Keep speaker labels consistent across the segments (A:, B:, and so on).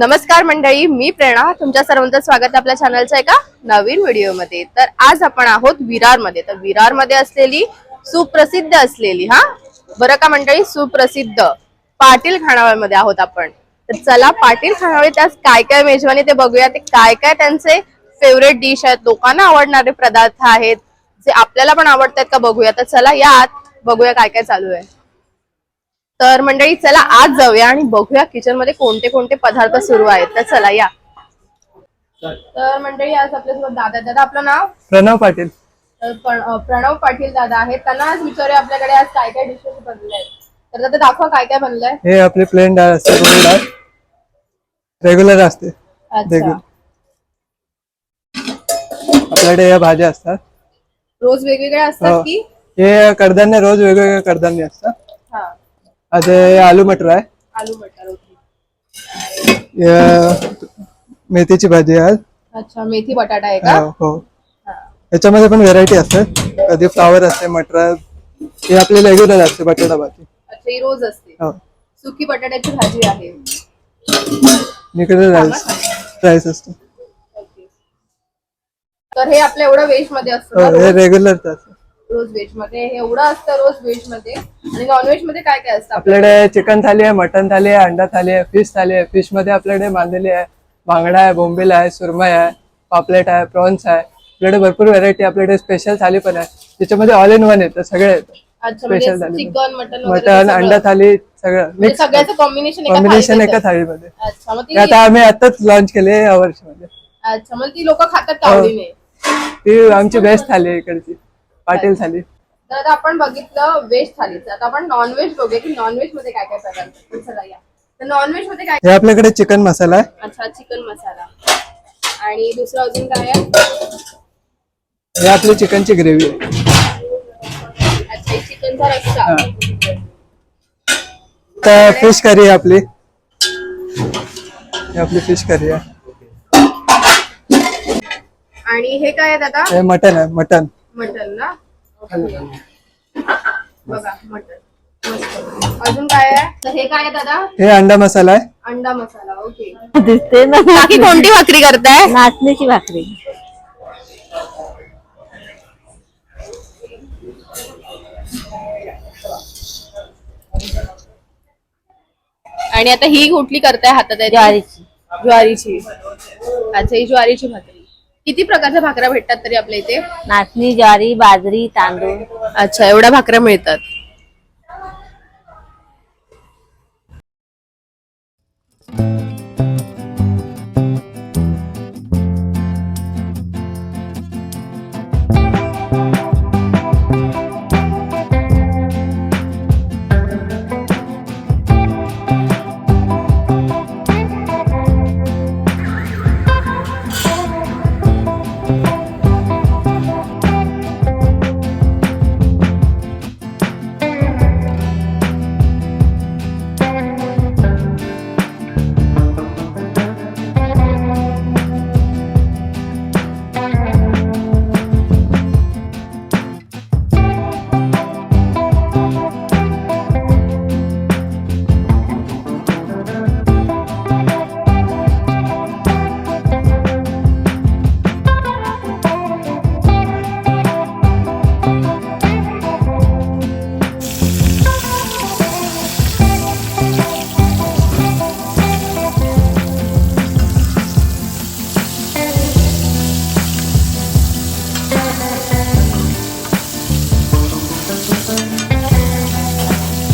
A: नमस्कार मंडळी मी प्रेरणा. तुमच्या सर्वांचं स्वागत आहे आपल्या चॅनलच्या एका नवीन व्हिडिओमध्ये तर आज आपण आहोत विरारमध्ये. तर विरारमध्ये असलेली सुप्रसिद्ध असलेली हा? बरं का मंडळी? सुप्रसिद्ध पाटील खाणावळमध्ये आहोत आपण. तर चला पाटील खानावळी त्यास काय काय मेजवानी ते बघूया. ते काय काय त्यांचे फेवरेट डिश आहेत लोकांना आवडणारे पदार्थ आहेत जे आपल्याला पण आवडतात का बघूया. तर चला या बघूया काय काय चालू आहे. तर मंडळी चला आज जाऊया आणि बघूया किचनमध्ये कोणते कोणते पदार्थ सुरू आहेत. तर चला या. तर मंडळी आज आपल्यासोबत दादा दादा आपलं नाव?
B: प्रणव पाटील.
A: तर पण- अं, प्रणव पाटील दादा आहेत. त्यांना आज विचारूया आपल्याकडे आज काय काय डिशेस बनले आहेत. तर दादा दाखवा काय काय बनलंय.
B: हे आपली प्लेन डाळ असते डाळ. रेग्युलर असते.
A: अच्छा.
B: आपल्याकडे या भाज्या असतात.
A: रोज वेगवेगळे असतात
B: हो.
A: की?
B: हे कडधान्य रोज वेगवेगळे कडधान्य असतात. आता हे आलू मटर आहे.
A: आलू मटर ओके.
B: मेथीची भाजी आहे
A: अच्छा मेथी बटाटा आहे का?
B: हो, हो.
A: हा.
B: याच्यामध्ये पण व्हेरायटी असतात कधी फ्लावर असते मटर हे आपली रेग्युलर असते बटाटा भाजी.
A: अच्छा ही रोज असते.
B: हो.
A: सुकी बटाट्याची भाजी आहे.
B: इकडे राईस राईस असतो.
A: ओके. तर हे आपलं एवढं व्हेजमध्ये असतं
B: हो
A: ना
B: हे
A: रोज?
B: रेग्युलरच असतं.
A: रोज व्हेजमध्ये. हे एवढं असतं रोज व्हेजमध्ये. आणि नॉन व्हेजमध्ये काय काय असतं
B: आपल्याकडे चिकन थाली आहे मटन थाली आहे अंडा थाली आहे फिश थाली आहे. फिशमध्ये आपल्याकडे मांदेली आहे बांगडा आहे बोंबील आहे सुरमई आहे पापलेट आहे प्रॉन्स आहे. आपल्याकडे भरपूर व्हेरायटी आपल्याकडे स्पेशल थाली पण आहे. त्याच्यामध्ये ऑल इन वन येतं सगळे येतं
A: अच्छा म्हणजे
B: थाली.
A: चिकन मटन
B: मटन अंडा थाली सगळं.
A: म्हणजे
B: मिक्स
A: सगळ्याचं कॉम्बिनेशन एका
B: कॉम्बिनेशन एका. थाळीमध्ये. आता आम्ही आताच लॉन्च केली या वर्षामध्ये
A: अच्छा मग ती लोक खातात
B: हो. ती आमची बेस्ट थाली आहे इकडची. पाटील थाली
A: तर आता आपण बघितलं व्हेज थालीचं. आता आपण नॉन व्हेज बघूया की नॉन व्हेजमध्ये काय काय प्रकार आहेत. तर चला या तर नॉन व्हेजमध्ये काय
B: हे आपल्याकडे चिकन मसाला आहे.
A: अच्छा चिकन मसाला आणि दुसरं अजून काय आहे?
B: हे आपली चिकनची ग्रेव्ही आहे.
A: अच्छा चिकनचा रस्सा.
B: तर फिश करी आहे आपली. ही आपली फिश करी आहे.
A: आणि हे काय आहे दादा?
B: हे मटन आहे मटन
A: मटन ना? बघा मटन. मस्त. अजून काय आहे? तर हे काय आहे दादा?
B: हे अंडा मसाला आहे.
A: अंडा मसाला ओके.
C: दिसते ना.
A: बाकी कोणती भाकरी करताय?
C: नाचणीची भाकरी.
A: आणि आता ही कुठली करताय हातात आहे?
C: ज्वारीची.
A: ज्वारीची. अच्छा ही ज्वारीची भाकरी. किती प्रकारच्या भाकऱ्या भेटतात तरी आपल्या इथे?
C: नाचणी ज्वारी बाजरी तांदूळ.
A: अच्छा एवढ्या भाकऱ्या मिळतात.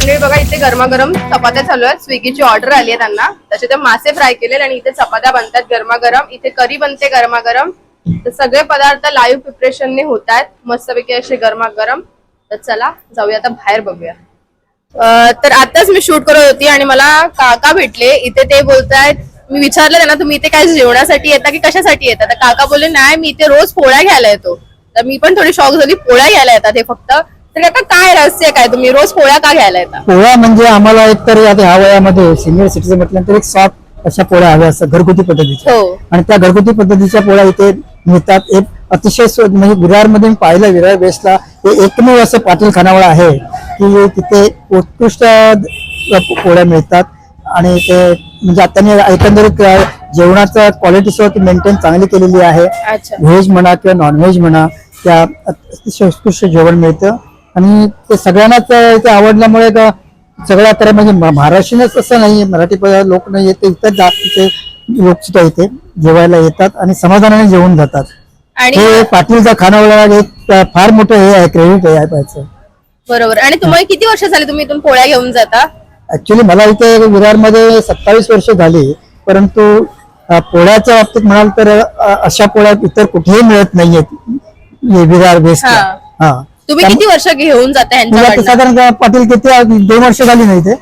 A: म्हणजे बघा इथे गरमागरम चपात्या चालू आहेत. स्विगीची ऑर्डर आली आहे त्यांना. त्याचे ते मासे फ्राय केले आणि इथे चपात्या बनतात गरमागरम. इथे करी बनते गरमागरम. तर सगळे पदार्थ लाईव्ह प्रिपरेशनने होत आहेत. मस्तपैकी असे गरमागरम. तर चला जाऊया आता बाहेर बघूया. तर आताच मी शूट करत होती आणि मला काका भेटले. इथे ते बोलतायत मी विचारलं त्यांना तुम्ही इथे काय जेवणासाठी येता की कशासाठी येता? तर काका बोलले नाही मी इथे रोज पोळ्या घ्यायला येतो. तर मी पण थोडी शॉक झाली. पोळ्या घ्यायला येतात हे फक्त. तर काका काय रहस्य काय तुम्ही रोज पोळ्या का घ्यायला येता?
D: पोळ्या म्हणजे आम्हाला एकतर आता ह्या वयामध्ये सिनियर सिटीजन म्हटल्यानंतर एक सॉफ्ट अशा पोळ्या हव्या असतात घरगुती पद्धतीच्या.
A: हो.
D: आणि त्या घरगुती पद्धतीच्या पोळ्या इथे मिळतात. एक अतिशय स्व- म्हणजे विरारमध्ये मी पाहिलं विरार बेस्टला. हे एकमेव असं पाटील खानावळ आहे की तिथे उत्कृष्ट पोळ्या मिळतात. आणि ते म्हणजे आता त्यांनी एकंदरीत अ, जेवणाचं क्वालिटी सुद्धा मेंटेन चांगली केलेली आहे.
A: अच्छा.
D: व्हेज म्हणा किंवा नॉनव्हेज म्हणा त्या अतिशय उत्कृष्ट जेवण मिळतं. आणि ते सगळ्यांनाच ते आवडल्यामुळे सगळ्या तर म्हणजे महाराष्ट्रीयनच असं नाही लोक लोक नाही येते इतर जातीचे लोक सुद्धा इथे जेवायला येतात आणि समाधानाने जेवून जातात.
A: आणि
D: हे पाटीलचा खानावळा एक फार मोठं हे आहे क्रेडिट आहे याचं
A: बरोबर. आणि तुम्हाला किती वर्ष झाली तुम्ही इथून पोळ्या घेऊन जाता?
D: ऍक्च्युली मला इथे विरारमध्ये सत्तावीस वर्ष झाली परंतु पोळ्याच्या बाबतीत म्हणाल तर अशा पोळ्या इतर कुठेही मिळत नाहीयेत विरार बेस्ट
A: हा. तुम्ही किती वर्ष घेऊन जाता
D: मला
A: ह्यांच्याकडनं
D: साधारण पाटील किती दोन वर्ष झाली नाही इथे.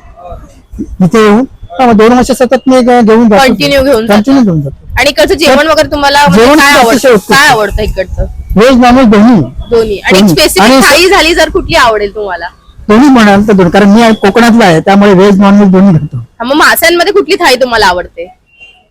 D: इथे येऊन. हा, मग दोन वर्ष सतत मी ग- घेऊन जातो.
A: Continue घेऊन जाता.
D: कंटिन्यू घेऊन जातो.
A: आणि इकडचं जेवण वगैरे तुम्हाला म्हणजे
D: जेवण
A: काय
D: अतिशय
A: आवडतं?
D: उत्कृष्ट.
A: काय आवडतं इकडचं?
D: व्हेज नॉनव्हेज दोन्ही.
A: दोन्ही. आणि
D: दोन्ही.
A: स्पेसिफिक
D: आणि-
A: थाळी झाली जर कुठली आवडेल तुम्हाला?
D: दोन्ही म्हणाल तर दोन. कारण मी कोकणातला आहे त्यामुळे व्हेज नॉनव्हेज दोन्ही घेतो.
A: हा, मग माशांमध्ये कुठली थाळी तुम्हाला आवडते?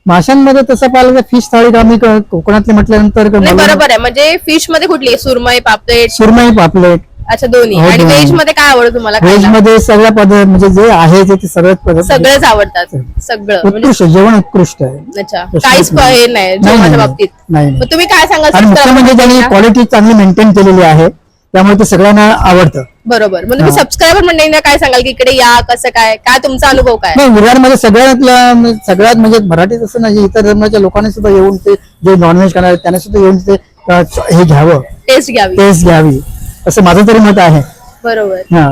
D: माशांमध्ये तसं पाहिलं तर फिश थाळी मी क- कोकणातले म्हटल्यानंतर क-
A: नाही बरोबर आहे. म्हणजे फिशमध्ये कुठली? सुरमई पापलेट?
D: सुरमई पापलेट.
A: अच्छा दोन्ही.
D: हो,
A: आणि
D: दोन्ही.
A: व्हेजमध्ये काय आवडतं तुम्हाला
D: व्हेज
A: खायला?
D: मध्ये सगळ्या पदार्थ म्हणजे जे आहे ते ते सगळ्याच पदार्थ
A: सगळेच आवडतात. सगळं. म्हणजे
D: उत्कृष्ट जेवण उत्कृष्ट आहे.
A: अच्छा. काहीच
D: नाही.
A: हे नाही
D: नाही,
A: जेवणाच्या
D: नाही,
A: बाबतीत.
D: नाही, नाही.
A: मग तुम्ही काय सांगाल
D: आणि मुख्य
A: subscriber
D: म्हणजे त्यांनी? क्वालिटी चांगली मेंटेन केलेली आहे त्यामुळे ते सगळ्यांना आवडतं.
A: बरोबर. मग तुम्ही
D: हा.
A: सबस्क्रायबर मंडळींना काय सांगाल की इकडे या कसं काय? काय तुमचा अनुभव काय?
D: नाही विरारमध्ये सगळ्यातल्या म्हणजे सगळ्यात म्हणजे मराठीच असं नाही इतर धर्माच्या लोकांनी सुद्धा येऊन ते जे नॉनव्हेज खाणार आहेत, त्यांनी सुद्धा येऊन ते अ, हे घ्यावं.
A: टेस्ट घ्यावी.
D: टेस्ट घ्यावी. असं माझं तरी मत आहे.
A: बरोबर.
D: हा.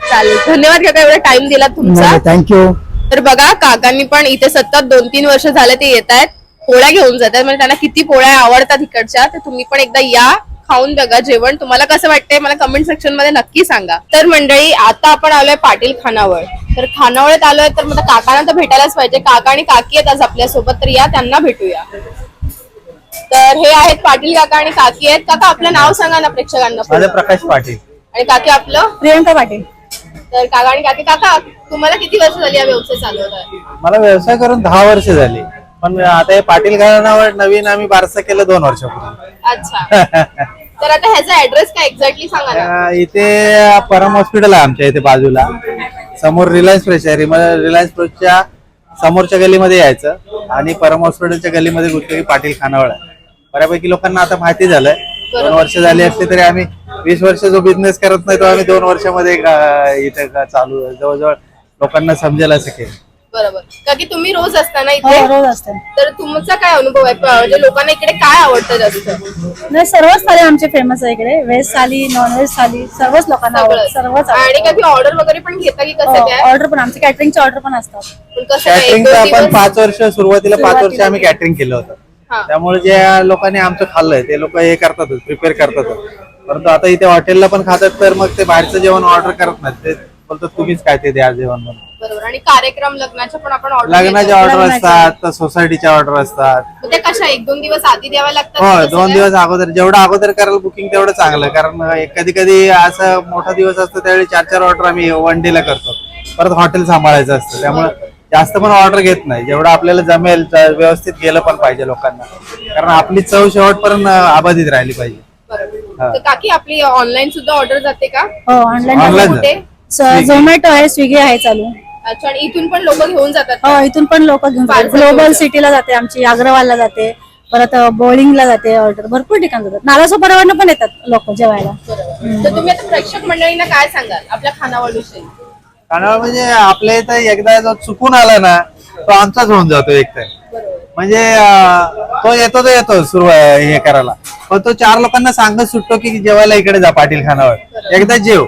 A: चालेल. धन्यवाद काका एवढा टाइम दिला तुमचा.
D: थँक्यू
A: तर बघा काकांनी पण इथे सतत दोन तीन वर्ष झाले ते येत आहेत पोळ्या घेऊन जात आहेत म्हणजे त्यांना किती पोळ्या आवडतात इकडच्या तर तुम्ही पण एकदा या. खाऊन बघा जेवण. तुम्हाला कसं वाटतंय मला कमेंट सेक्शनमध्ये नक्की सांगा. तर मंडळी आता आपण आलोय पाटील खानावळ. तर खानावळीत आलोय तर मग काकांना तर भेटायलाच पाहिजे. काका आणि काकी आहेत आज आपल्यासोबत तर या त्यांना भेटूया. तर हे आहेत पाटील काका आणि काकी आहेत. काका आपलं नाव सांगा ना प्रेक्षकांना
E: माझं. प्रकाश पाटील.
A: आणि काकी आपलं?
C: प्रियंका पाटील.
A: तर काका आणि काकी काका तुम्हाला किती वर्ष झाली हा व्यवसाय चालवत
E: मला व्यवसाय करून दहा वर्ष झाली. पण आता हे पाटील घराण्यावर नवीन आम्ही बारसं केलं दोन वर्षापूर्वी.
A: अच्छा. तर आता ह्याचा ऍड्रेस काय एक्झॅक्टली सांगा ना.
E: अं, इथे परम हॉस्पिटल आहे आमच्या इथे बाजूला. समोर रिलायन्स फ्रेश आहे. रिम- रिलायन्स फ्रेशच्या समोरच्या गलीमध्ये यायचं. आणि परम हॉस्पिटलच्या गलीमध्ये कुठेतरी पाटील खानावळ आहे. बऱ्यापैकी लोकांना आता माहिती झालंय. दोन वर्ष झाली असली तरी आम्ही वीस वर्ष जो बिझनेस करत नाही तो आम्ही दोन वर्षामध्ये अं, इथे का- चालू जवळजवळ लोकांना समजेल असं केलं.
A: बरोबर. का की तुम्ही रोज असता ना
C: हो
A: इथे
C: रोज असते.
A: तर तुमचा काय अनुभव आहे? म्हणजे लोकांना इकडे काय आवडतं जास्त?
C: नाही सर्वच थाली आमचे फेमस आहे इकडे. Veg thali non veg thali सर्वच लोकांना आवडतं. सर्वच
A: आणि कधी ऑर्डर वगैरे पण घेता की कसं काय?
C: ऑर्डर पण आमचे कॅटरिंगचे ऑर्डर पण असतात.
A: पण कसं काय एक
E: कॅटरिंगचं
A: दोन
E: आपण
A: दिवस
E: पाच वर्ष सुरुवातीला पाच वर्ष आम्ही कॅटरिंग केलं
A: हा.
E: होतं त्यामुळे जे लोकांनी आमचं खाल्लंय ते लोक हे करतातच प्रिपेअर करतातच. परंतु आता इथे हॉटेलला पण खातात तर मग ते बाहेरचं जेवण ऑर्डर करत नाहीत. ते बोलतात तुम्हीच काय ते द्या जेवण म्हणून.
A: बरोबर. आणि कार्यक्रम लग्नाचे पण आपण ऑर्डर
E: लग्नाचे ऑर्डर असतात तर सोसायटीच्या ऑर्डर असतात.
A: ते कशा एक दोन दिवस आधी द्याव्या लागतात
E: हो
A: की
E: दोन? दिवस अगोदर जेवढं अगोदर कराल बुकिंग तेवढं चांगलं. कारण कधी कधी असं मोठा दिवस असतो त्यावेळी चार चार ऑर्डर आम्ही वन डे ला करतो. परत हॉटेल सांभाळायचं असतं. त्यामुळे जास्त पण ऑर्डर घेत नाही. जेवढं आपल्याला जमेल व्यवस्थित गेलं पण पाहिजे लोकांना. कारण आपली चव शेवटपर्यंत आबाधित राहिली पाहिजे.
A: बरोबर. तर काकी आपली ऑनलाईन सुद्धा ऑर्डर जाते का?
C: हो ऑनलाईन
E: Online
A: कुठे?
E: Swiggy.
C: झोमॅटो आहे स्विगी आहे चालू.
A: अच्छा आणि इथून पण लोक घेऊन जातात
C: हो इथून पण लोक घेऊन जातात. ग्लोबल. सिटीला जाते आमची अग्रवालला जाते. परत बॉलिंगला जाते ऑर्डर भरपूर ठिकाण जातात. नालासोपारावरनं पण येतात लोक जेवायला.
A: तर तुम्ही आता प्रेक्षक मंडळींना काय सांगाल आपल्या खानावळ
E: म्हणजे आपल्या इथं एकदा जो चुकून आला ना तो आमचाच होऊन जातो एक तर म्हणजे अं, तो येतो तो येतो सुरू हे करायला. पण तो चार लोकांना सांगत सुटतो की जेवायला इकडे जा पाटील खानावर एकदा जेव.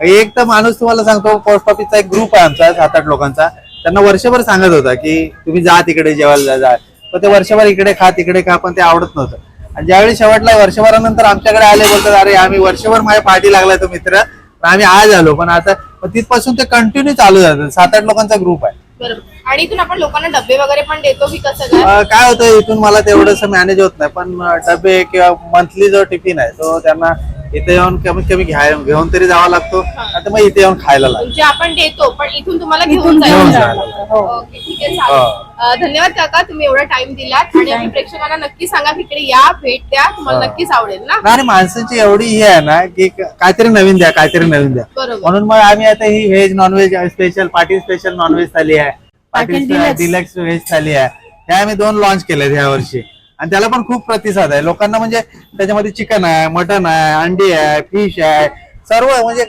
E: एक तर माणूस तुम्हाला सांगतो पोस्ट ऑफिसचा एक ग्रुप आहे आमचा सात आठ लोकांचा. त्यांना वर्षभर सांगत होता की तुम्ही जा तिकडे जेवायला जा, पण ते वर्षभर इकडे खा तिकडे खा पण ते आवडत नव्हतं. आणि ज्यावेळी शेवटला वर्षभरानंतर आमच्याकडे आले बोलतात अरे आम्ही वर्षभर माझ्या पाठी लागलाय तो मित्र. आम्ही आज आलो पण आता तिथपासून ते कंटिन्यू चालू झालं. सात आठ लोकांचा ग्रुप आहे.
A: बरोबर. आणि इथून आपण लोकांना डबे वगैरे पण देतो की कसं काय?
E: होतं इथून मला तेवढंसं मॅनेज होत नाही पण डबे किंवा मंथली जो टिफिन आहे तो त्यांना इथे येऊन कमीत कमी घ्याय घेऊन तरी जावा लागतो. आता मग इथे येऊन खायला लागतो.
A: म्हणजे आपण देतो पण इथून तुम्हाला घेऊन
E: जायला
C: हो.
A: ओके ठीक आहे चालेल. अं, धन्यवाद काका तुम्ही एवढा टाइम दिलात. आणि आम्ही प्रेक्षकांना नक्की सांगा की इकडे या भेट द्या तुम्हाला नक्कीच आवडेल ना?
E: आणि माणसाची एवढी ही आहे ना की क- काहीतरी नवीन द्या काहीतरी नवीन द्या.
A: बरोबर.
E: म्हणून मग आम्ही आता ही veg non veg special party special non veg thali आहे.
C: पाटील.
E: डिलक्स व्हेज थाली आहे. ह्या आम्ही दोन लॉन्च केल्यात ह्या वर्षी. आणि त्याला पण खूप प्रतिसाद आहे. लोकांना म्हणजे त्याच्यामध्ये चिकन आहे मटन आहे अंडी आहे फिश आहे सर्व म्हणजे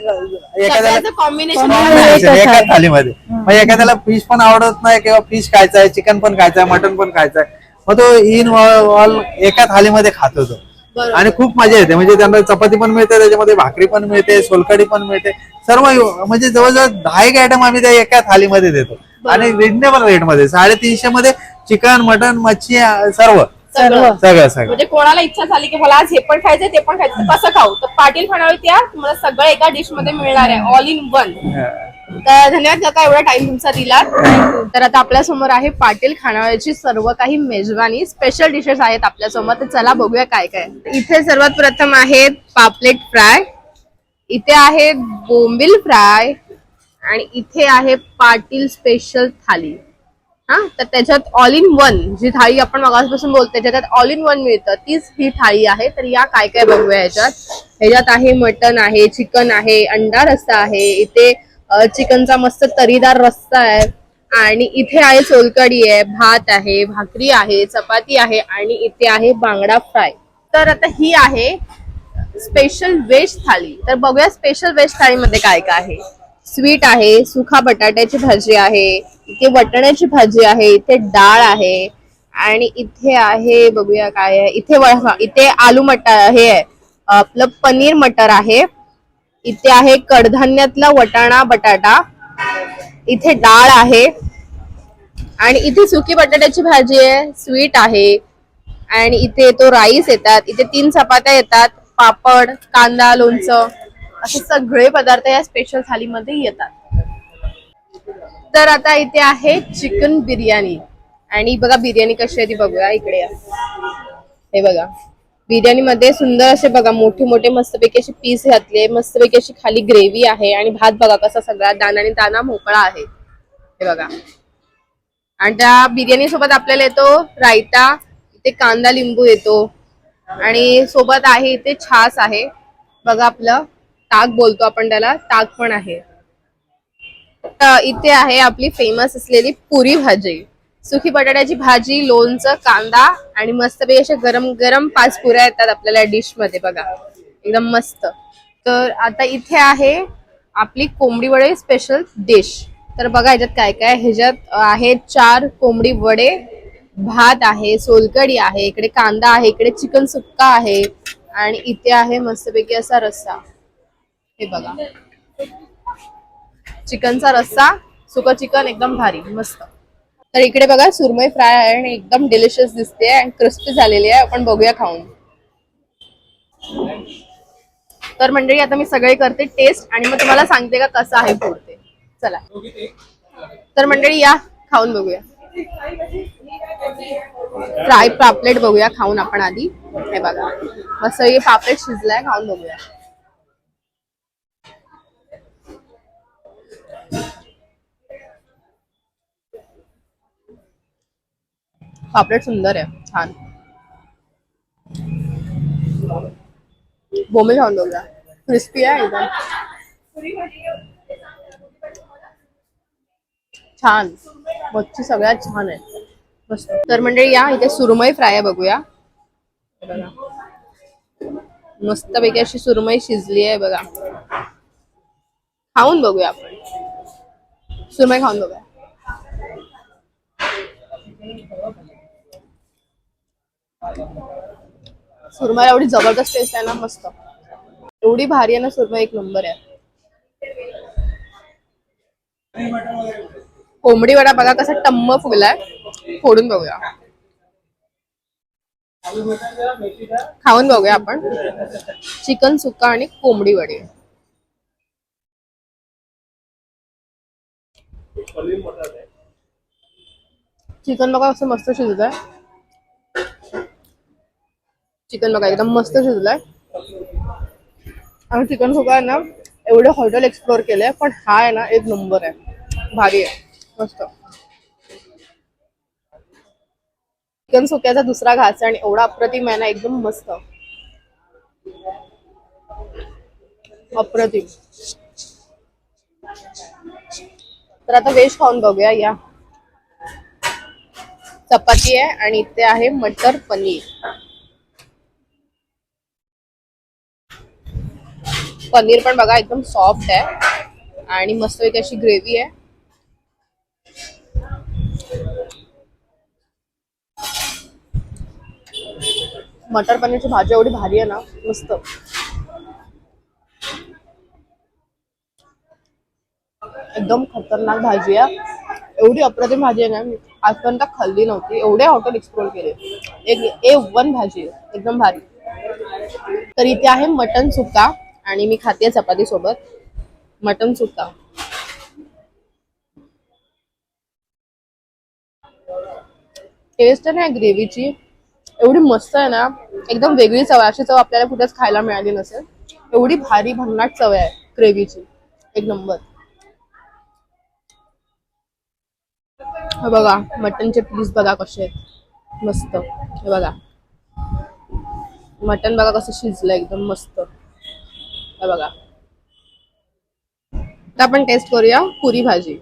E: एखाद्याला
A: कॉम्बिनेशन
E: combination एका थालीमध्ये. मग एखाद्याला फिश पण आवडत नाही किंवा फिश खायचं आहे चिकन पण खायचं आहे मटन पण खायचं आहे मग तो इन ऑल एका थालीमध्ये खातो तो.
A: बरोबर.
E: आणि खूप मजा येते. म्हणजे त्यांना चपाती पण मिळते त्याच्यामध्ये भाकरी पण मिळते सोलकडी पण मिळते. सर्व म्हणजे जवळजवळ दहा एक आयटम आम्ही त्या एका थालीमध्ये देतो. आणि रिजनेबल रेटमध्ये साडेतीनशे मध्ये चिकन मटन मच्छी सर्व. सगळं. सगळं
A: म्हणजे कोणाला इच्छा झाली की मला आज हे पण खायचंय ते पण खायचं कसं खाऊ. तर पाटील खानावळी त्या तुम्हाला सगळं एका डिशमध्ये मिळणार आहे ऑल इन वन तर धन्यवाद काका एवढा टाइम तुमचा दिला. तर आता आपल्यासमोर आहे पाटील खानावळीची सर्व काही मेजवानी. स्पेशल डिशेस आहेत आपल्यासमोर तर चला बघूया काय काय. इथे सर्वात प्रथम आहेत पापलेट फ्राय. इथे आहे बोंबिल फ्राय. आणि इथे आहे पाटील स्पेशल थाली. हा तर त्याच्यात ऑल इन वन जी थाळी आपण मगासपासून बोलतोय त्याच्यात ऑल इन वन मिळतं तीच ही थाळी आहे. तर या काय काय बघूया याच्यात ह्याच्यात आहे मटन आहे चिकन आहे अंडा रस्सा आहे इथे चिकनचा मस्त तरीदार रस्सा आहे आणि इथे आहे सोलकडी आहे भात आहे भाकरी आहे चपाती आहे आणि इथे आहे बांगडा फ्राय. तर आता ही आहे स्पेशल व्हेज थाळी. तर बघूया स्पेशल व्हेज थाळीमध्ये काय काय आहे. स्वीट आहे सुखा बटाट्याची भाजी आहे इथे वटण्याची भाजी आहे इथे डाळ आहे आणि इथे आहे बघूया काय आहे. इथे इथे आलू मटर हे आहे आपलं पनीर मटर आहे. इथे आहे कडधान्यातला वटाणा बटाटा. इथे डाळ आहे. आणि इथे सुकी बटाट्याची भाजी आहे स्वीट आहे. आणि इथे तो राईस येतात इथे तीन चपात्या येतात पापड कांदा लोणचं. असे सगळे पदार्थ या स्पेशल थालीमध्ये येतात. तर आता इथे आहे चिकन बिर्याणी. आणि बघा बिर्याणी कशी आहे ती बघूया इकडे या. हे बघा. बिर्याणी मध्ये सुंदर असे बघा मोठे मोठे मस्तपैकी असे पीस घातले मस्तपैकी अशी खाली ग्रेव्ही आहे आणि भात बघा कसा सगळा दानाने दाना मोकळा आहे. हे बघा. आणि त्या बिर्याणी सोबत आपल्याला येतो रायता इथे कांदा लिंबू येतो. आणि सोबत आहे इथे छास आहे. बघा आपलं ताक बोलतो आपण त्याला ताक पण आहे. तर इथे आहे आपली फेमस असलेली पुरी भाजी. सुखी बटाट्याची भाजी लोणचं कांदा आणि मस्तपैकी अशा गरम गरम पाच पुऱ्या येतात आपल्याला डिशमध्ये बघा. एकदम मस्त. तर आता इथे आहे आपली कोंबडी वडे स्पेशल डिश तर बघा ह्याच्यात काय काय ह्याच्यात आहे चार कोंबडी वडे भात आहे सोलकडी आहे इकडे कांदा आहे इकडे चिकन सुक्का आहे आणि इथे आहे मस्तपैकी असा रस्सा. हे बघा. चिकनचा रस्सा सुक चिकन एकदम भारी मस्त. तर इकडे बघा सुरमई फ्राय आहे आणि एकदम डिलिशियस दिसते आणि क्रिस्पी झालेली आहे. आपण बघूया खाऊन. तर मंडळी आता मी सगळे करते टेस्ट आणि मग तुम्हाला सांगते का कसं आहे फूड ते चला. तर मंडळी या खाऊन बघूया. फ्राय पापलेट बघूया खाऊन आपण आधी. हे बघा. मस्त हे पापलेट शिजलाय खाऊन बघूया. पापलेट सुंदर आहे छान. बोंबे खाऊन बघूया. क्रिस्पी आहे एकदम. छान. मच्छी सगळ्यात छान आहे. मस्त. तर म्हणजे या इथे सुरमई फ्राय आहे बघूया. बघा. मस्त पैकी अशी सुरमई शिजली आहे बघा. खाऊन बघूया आपण. सुरमई खाऊन बघूया. सुरमई एवढी जबरदस्त टेस्ट आहे ना मस्त. एवढी भारी आहे ना सुरमई एक नंबर आहे. कोंबडी वडा बघा कसा टम्म फुगलाय. फोडून बघूया. खाऊन बघूया आपण. चिकन सुक्का आणि कोंबडी वडे. चिकन बघा असं मस्त शिजत आहे चिकन बघा एकदम मस्त शिजलाय. आणि चिकन सुका आहे ना एवढे हॉटेल एक्सप्लोर केले पण हा आहे ना एक नंबर आहे. भारी आहे. मस्त. चिकन सुक्याचा दुसरा घास आहे आणि एवढा अप्रतिम आहे ना एकदम मस्त. अप्रतिम. तर आता वेज खाऊन बघूया या. चपाती आहे आणि इथे आहे मटर पनीर. पनीर पण बघा एकदम सॉफ्ट आहे. आणि मस्त एक अशी ग्रेव्ही आहे. मटर पनीरची भाजी एवढी भारी आहे ना मस्त. एकदम खतरनाक भाजी आहे. एवढी अप्रतिम भाजी आहे ना मी आजपर्यंत खाल्ली नव्हती. एवढे हॉटेल एक्सप्लोर केले. एक ए वन भाजी आहे. एकदम भारी. तर इथे आहे मटन सुका. आणि मी खाते चपाती सोबत मटन सुका टेस्ट आहे ना ग्रेव्हीची. एवढी मस्त आहे ना. एकदम वेगळी चव आहे. अशी चव आपल्याला कुठेच खायला मिळाली नसेल. एवढी भारी भन्नाट चव आहे ग्रेव्हीची. एक नंबर. बघा मटनचे पीस बघा कसे आहेत. मस्त. हे बघा. मटन बघा कसं शिजलं एकदम मस्त. बघा. आता आपण टेस्ट करूया पुरी भाजी.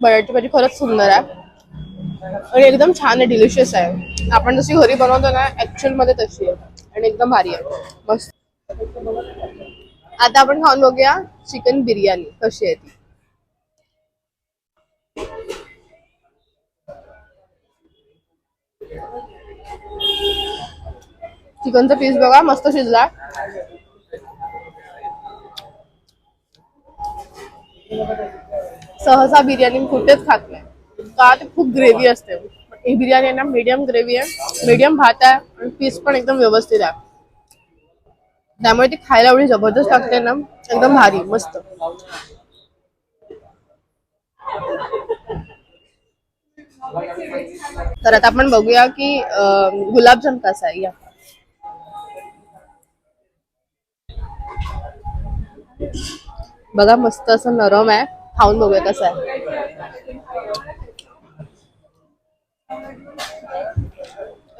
A: बटाटी भाजी खरंच सुंदर आहे. आणि एकदम छान आहे डिलिशियस आहे. आपण जशी घरी बनवतो ना ऍक्च्युअलमध्ये तशी आहे. आणि एकदम भारी आहे. मस्त. आता आपण खाऊन बघूया चिकन बिर्याणी कशी आहे ती. चिकनचा पीस बघा मस्त शिजला. सहसा बिर्याणी मी कुठेच खात नाही. का ते खूप ग्रेव्ही असते. ही बिर्याणी आहे ना मीडियम ग्रेव्ही आहे मीडियम भात आहे आणि पीस पण एकदम व्यवस्थित आहे त्यामुळे ती खायला एवढी जबरदस्त लागते ना एकदम भारी मस्त तर आता आपण बघूया की गुलाबजाम कसा आहे या बघा मस्त असं नरम आहे खाऊन बघूया कसं आहे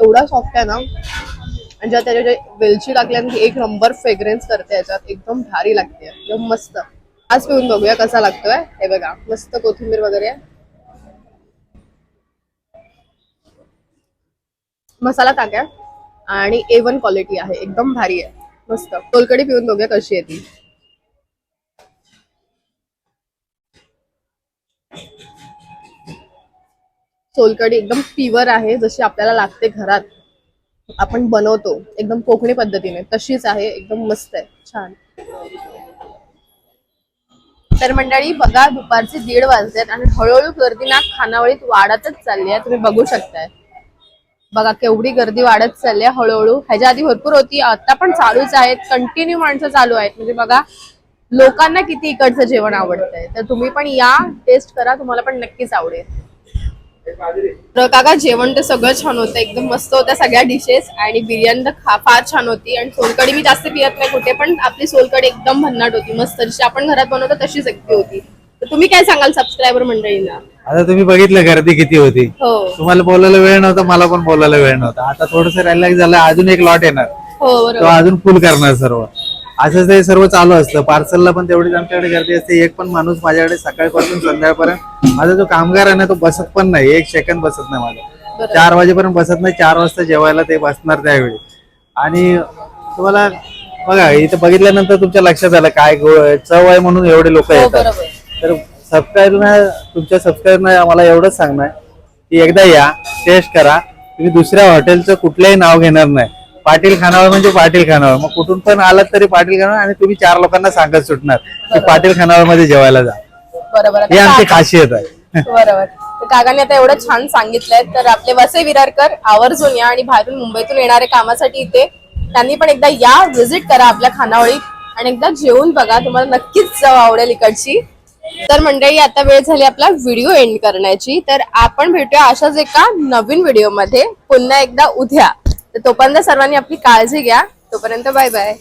A: एवढा सॉफ्ट आहे ना? आणि ज्या त्याच्या जे वेलची लागल्याने एक नंबर फ्रेग्रन्स करते याच्यात. एकदम भारी लागते. एकदम मस्त. आज पिऊन बघूया कसा लागतोय. हे बघा मस्त कोथिंबीर वगैरे. मसाला टाक्या आणि ए वन क्वालिटी आहे. एकदम भारी आहे. मस्त. कोलकडी पिऊन बघूया कशी आहे ती. सोलकडी एकदम प्युअर आहे जशी आपल्याला लागते घरात. आपण बनवतो एकदम कोकणी पद्धतीने. तशीच आहे एकदम मस्त आहे छान. तर मंडळी बघा दुपारचे दीड वाजलेत आणि हळूहळू गर्दी ना खानावळीत वाढतच चालली आहे. तुम्ही बघू शकताय. बघा केवढी गर्दी वाढत चालली आहे हळूहळू. ह्याच्या आधी भरपूर होती आता पण चालूच आहेत. कंटिन्यू माणसं चालू आहेत. म्हणजे बघा लोकांना किती इकडचं जेवण आवडतंय. तर तुम्ही पण या टेस्ट करा. तुम्हाला पण नक्कीच आवडेल. तर काका जेवण तर सगळं छान होतं एकदम मस्त होत्या सगळ्या डिशेस आणि बिर्याणी तर फार छान होती. आणि सोलकडी मी जास्त पियत नाही कुठे पण आपली सोलकडी एकदम भन्नाट होती मस्त. जशी आपण घरात बनवतो तशीच अगदी होती. तर तुम्ही काय सांगाल सबस्क्रायबर मंडळींना?
E: आता तुम्ही बघितलं गर्दी किती होती.
A: हो.
E: तुम्हाला बोलायला वेळ नव्हता मला पण बोलायला वेळ नव्हता. आता थोडस रिलॅक्स झालं अजून एक लॉट येणार.
A: हो
E: तो
A: बरोबर
E: अजून फुल करणार सर्व. असं ते सर्व चालू असतं. पार्सलला पण तेवढीच आमच्याकडे गर्दी असते. एक पण माणूस माझ्याकडे सकाळपासून संध्याकाळपर्यंत माझा जो कामगार आहे ना तो बसत पण नाही. एक सेकंद बसत नाही माझा. चार वाजेपर्यंत बसत नाही चार वाजता जेवायला ते बसणार त्यावेळी. आणि तुम्हाला बघा इथं बघितल्यानंतर तुमच्या लक्षात आलं काय गो- चव आहे म्हणून एवढे लोक
A: हो
E: येतात. तर सबस्क्राईबर तुमच्या सबस्क्राईबर मला एवढंच सांगणार की एकदा या टेस्ट करा. तुम्ही दुसऱ्या हॉटेलचं कुठलंही नाव घेणार नाही. पाटील खानावळ म्हणजे पाटील खानावळ मग कुठून पण आलात तरी पाटील खानावळ आणि तुम्ही चार लोकांना सांगत सुटणार की पाटील खानावळमध्ये जेवायला जा.
A: बरोबर.
E: ही
A: आता
E: आमची खासियत आहे.
A: बरोबर. तर काकांनी आता एवढं छान सांगितलंय. तर आपले वसे विरारकर आवर्जून या आणि बाहेरून मुंबईतून येणारे कामासाठी इथे त्यांनी पण एकदा या व्हिजिट करा आपल्या खानावळीत आणि एकदा जेवून बघा. तुम्हाला नक्कीच चव आवडेल इकडची. तर मंडळी आता वेळ झाली आपला व्हिडिओ एंड करण्याची. तर आपण भेटूया अशाच एका नवीन व्हिडिओमध्ये. पुन्हा एकदा उद्या. तर तोपर्यंत सर्वांनी आपली काळजी घ्या. तोपर्यंत बाय बाय.